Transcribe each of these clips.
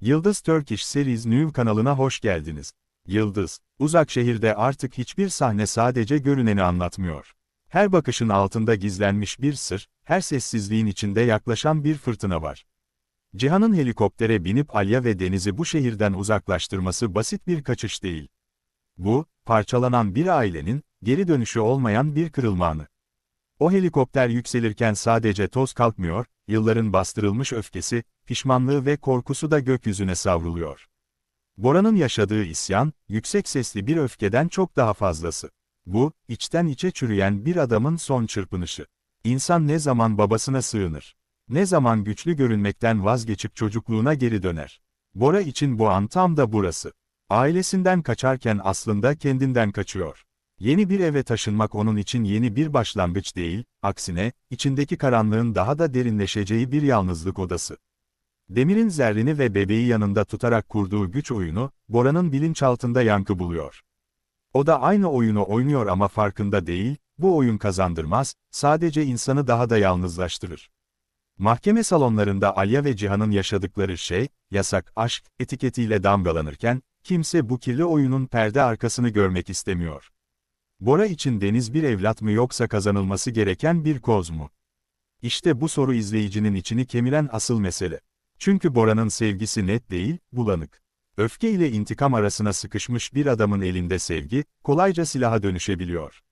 Yıldız Turkish Series New kanalına hoş geldiniz. Yıldız, uzak şehirde artık hiçbir sahne sadece görüneni anlatmıyor. Her bakışın altında gizlenmiş bir sır, her sessizliğin içinde yaklaşan bir fırtına var. Cihan'ın helikoptere binip Alya ve Deniz'i bu şehirden uzaklaştırması basit bir kaçış değil. Bu, parçalanan bir ailenin, geri dönüşü olmayan bir kırılma anı. O helikopter yükselirken sadece toz kalkmıyor, yılların bastırılmış öfkesi, pişmanlığı ve korkusu da gökyüzüne savruluyor. Bora'nın yaşadığı isyan, yüksek sesli bir öfkeden çok daha fazlası. Bu, içten içe çürüyen bir adamın son çırpınışı. İnsan ne zaman babasına sığınır? Ne zaman güçlü görünmekten vazgeçip çocukluğuna geri döner? Bora için bu an tam da burası. Ailesinden kaçarken aslında kendinden kaçıyor. Yeni bir eve taşınmak onun için yeni bir başlangıç değil, aksine, içindeki karanlığın daha da derinleşeceği bir yalnızlık odası. Demir'in zerrini ve bebeği yanında tutarak kurduğu güç oyunu, Bora'nın bilinçaltında yankı buluyor. O da aynı oyunu oynuyor ama farkında değil, bu oyun kazandırmaz, sadece insanı daha da yalnızlaştırır. Mahkeme salonlarında Alya ve Cihan'ın yaşadıkları şey, yasak aşk etiketiyle damgalanırken, kimse bu kirli oyunun perde arkasını görmek istemiyor. Bora için Deniz bir evlat mı yoksa kazanılması gereken bir koz mu? İşte bu soru izleyicinin içini kemiren asıl mesele. Çünkü Bora'nın sevgisi net değil, bulanık. Öfke ile intikam arasına sıkışmış bir adamın elinde sevgi, kolayca silaha dönüşebiliyor.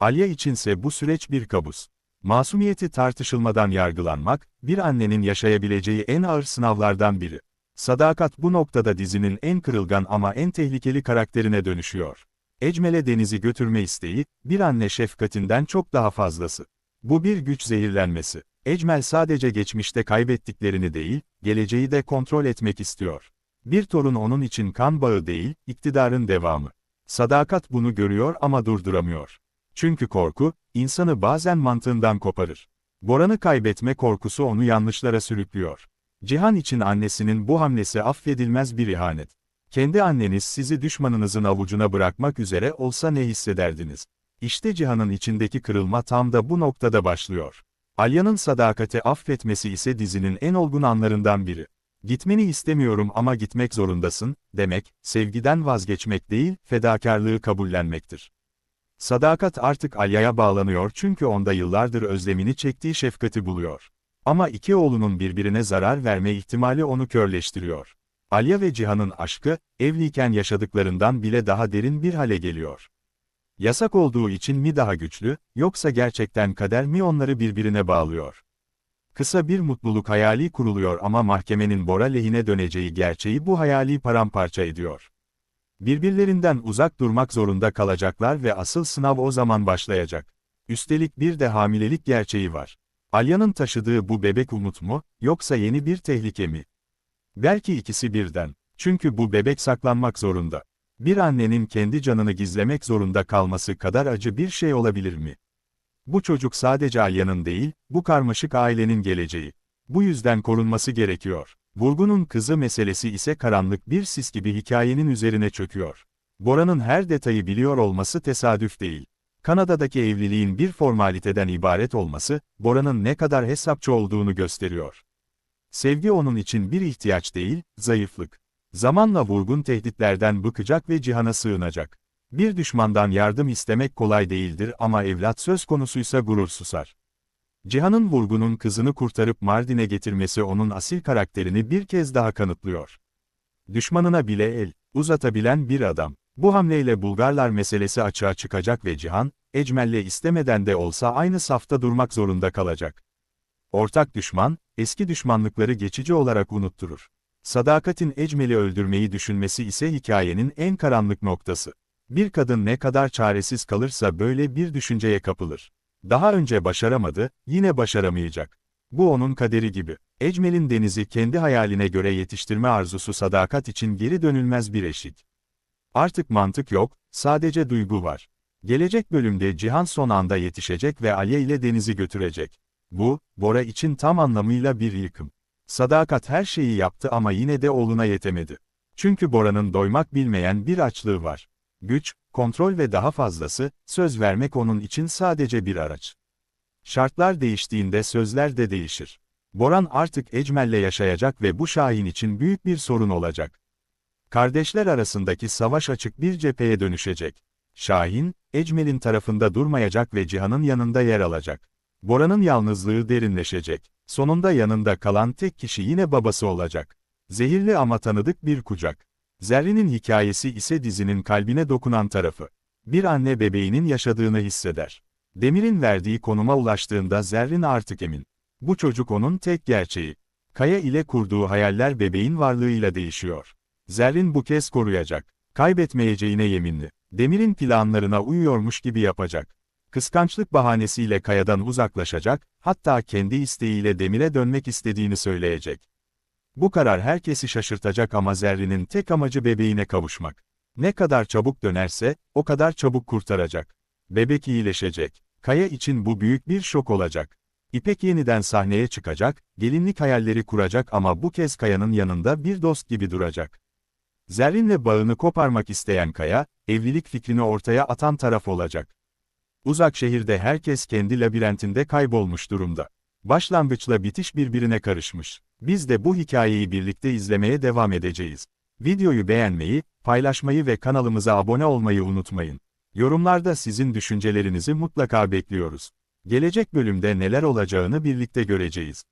Alya içinse bu süreç bir kabus. Masumiyeti tartışılmadan yargılanmak, bir annenin yaşayabileceği en ağır sınavlardan biri. Sadakat bu noktada dizinin en kırılgan ama en tehlikeli karakterine dönüşüyor. Ecmel'e Deniz'i götürme isteği, bir anne şefkatinden çok daha fazlası. Bu bir güç zehirlenmesi. Ecmel sadece geçmişte kaybettiklerini değil, geleceği de kontrol etmek istiyor. Bir torun onun için kan bağı değil, iktidarın devamı. Sadakat bunu görüyor ama durduramıyor. Çünkü korku, insanı bazen mantığından koparır. Boran'ı kaybetme korkusu onu yanlışlara sürüklüyor. Cihan için annesinin bu hamlesi affedilmez bir ihanet. Kendi anneniz sizi düşmanınızın avucuna bırakmak üzere olsa ne hissederdiniz? İşte Cihan'ın içindeki kırılma tam da bu noktada başlıyor. Alya'nın sadakati affetmesi ise dizinin en olgun anlarından biri. Gitmeni istemiyorum ama gitmek zorundasın, demek, sevgiden vazgeçmek değil, fedakarlığı kabullenmektir. Sadakat artık Alya'ya bağlanıyor çünkü onda yıllardır özlemini çektiği şefkati buluyor. Ama iki oğlunun birbirine zarar verme ihtimali onu körleştiriyor. Alya ve Cihan'ın aşkı, evliyken yaşadıklarından bile daha derin bir hale geliyor. Yasak olduğu için mi daha güçlü, yoksa gerçekten kader mi onları birbirine bağlıyor? Kısa bir mutluluk hayali kuruluyor ama mahkemenin Bora lehine döneceği gerçeği bu hayali paramparça ediyor. Birbirlerinden uzak durmak zorunda kalacaklar ve asıl sınav o zaman başlayacak. Üstelik bir de hamilelik gerçeği var. Alya'nın taşıdığı bu bebek umut mu, yoksa yeni bir tehlike mi? Belki ikisi birden. Çünkü bu bebek saklanmak zorunda. Bir annenin kendi canını gizlemek zorunda kalması kadar acı bir şey olabilir mi? Bu çocuk sadece Alya'nın değil, bu karmaşık ailenin geleceği. Bu yüzden korunması gerekiyor. Vurgun'un kızı meselesi ise karanlık bir sis gibi hikayenin üzerine çöküyor. Bora'nın her detayı biliyor olması tesadüf değil. Kanada'daki evliliğin bir formaliteden ibaret olması, Bora'nın ne kadar hesapçı olduğunu gösteriyor. Sevgi onun için bir ihtiyaç değil, zayıflık. Zamanla vurgun tehditlerden bıkacak ve cihana sığınacak. Bir düşmandan yardım istemek kolay değildir ama evlat söz konusuysa gurur susar. Cihan'ın vurgunun kızını kurtarıp Mardin'e getirmesi onun asil karakterini bir kez daha kanıtlıyor. Düşmanına bile el uzatabilen bir adam. Bu hamleyle Bulgarlar meselesi açığa çıkacak ve Cihan, Ecmel'le istemeden de olsa aynı safta durmak zorunda kalacak. Ortak düşman, eski düşmanlıkları geçici olarak unutturur. Sadakatin Ecmel'i öldürmeyi düşünmesi ise hikayenin en karanlık noktası. Bir kadın ne kadar çaresiz kalırsa böyle bir düşünceye kapılır. Daha önce başaramadı, yine başaramayacak. Bu onun kaderi gibi. Ecmel'in denizi kendi hayaline göre yetiştirme arzusu sadakat için geri dönülmez bir eşik. Artık mantık yok, sadece duygu var. Gelecek bölümde Cihan son anda yetişecek ve Alya ile denizi götürecek. Bu, Bora için tam anlamıyla bir yıkım. Sadakat her şeyi yaptı ama yine de oğluna yetemedi. Çünkü Bora'nın doymak bilmeyen bir açlığı var. Güç, kontrol ve daha fazlası, söz vermek onun için sadece bir araç. Şartlar değiştiğinde sözler de değişir. Boran artık Ecmel'le yaşayacak ve bu Şahin için büyük bir sorun olacak. Kardeşler arasındaki savaş açık bir cepheye dönüşecek. Şahin, Ecmel'in tarafında durmayacak ve Cihan'ın yanında yer alacak. Boran'ın yalnızlığı derinleşecek. Sonunda yanında kalan tek kişi yine babası olacak. Zehirli ama tanıdık bir kucak. Zerrin'in hikayesi ise dizinin kalbine dokunan tarafı. Bir anne bebeğinin yaşadığını hisseder. Demir'in verdiği konuma ulaştığında Zerrin artık emin. Bu çocuk onun tek gerçeği. Kaya ile kurduğu hayaller bebeğin varlığıyla değişiyor. Zerrin bu kez koruyacak. Kaybetmeyeceğine yeminli. Demir'in planlarına uyuyormuş gibi yapacak. Kıskançlık bahanesiyle Kaya'dan uzaklaşacak, hatta kendi isteğiyle Demir'e dönmek istediğini söyleyecek. Bu karar herkesi şaşırtacak ama Zerrin'in tek amacı bebeğine kavuşmak. Ne kadar çabuk dönerse, o kadar çabuk kurtaracak. Bebek iyileşecek. Kaya için bu büyük bir şok olacak. İpek yeniden sahneye çıkacak, gelinlik hayalleri kuracak ama bu kez Kaya'nın yanında bir dost gibi duracak. Zerrin'le bağını koparmak isteyen Kaya, evlilik fikrini ortaya atan taraf olacak. Uzak şehirde herkes kendi labirentinde kaybolmuş durumda. Başlangıçla bitiş birbirine karışmış. Biz de bu hikayeyi birlikte izlemeye devam edeceğiz. Videoyu beğenmeyi, paylaşmayı ve kanalımıza abone olmayı unutmayın. Yorumlarda sizin düşüncelerinizi mutlaka bekliyoruz. Gelecek bölümde neler olacağını birlikte göreceğiz.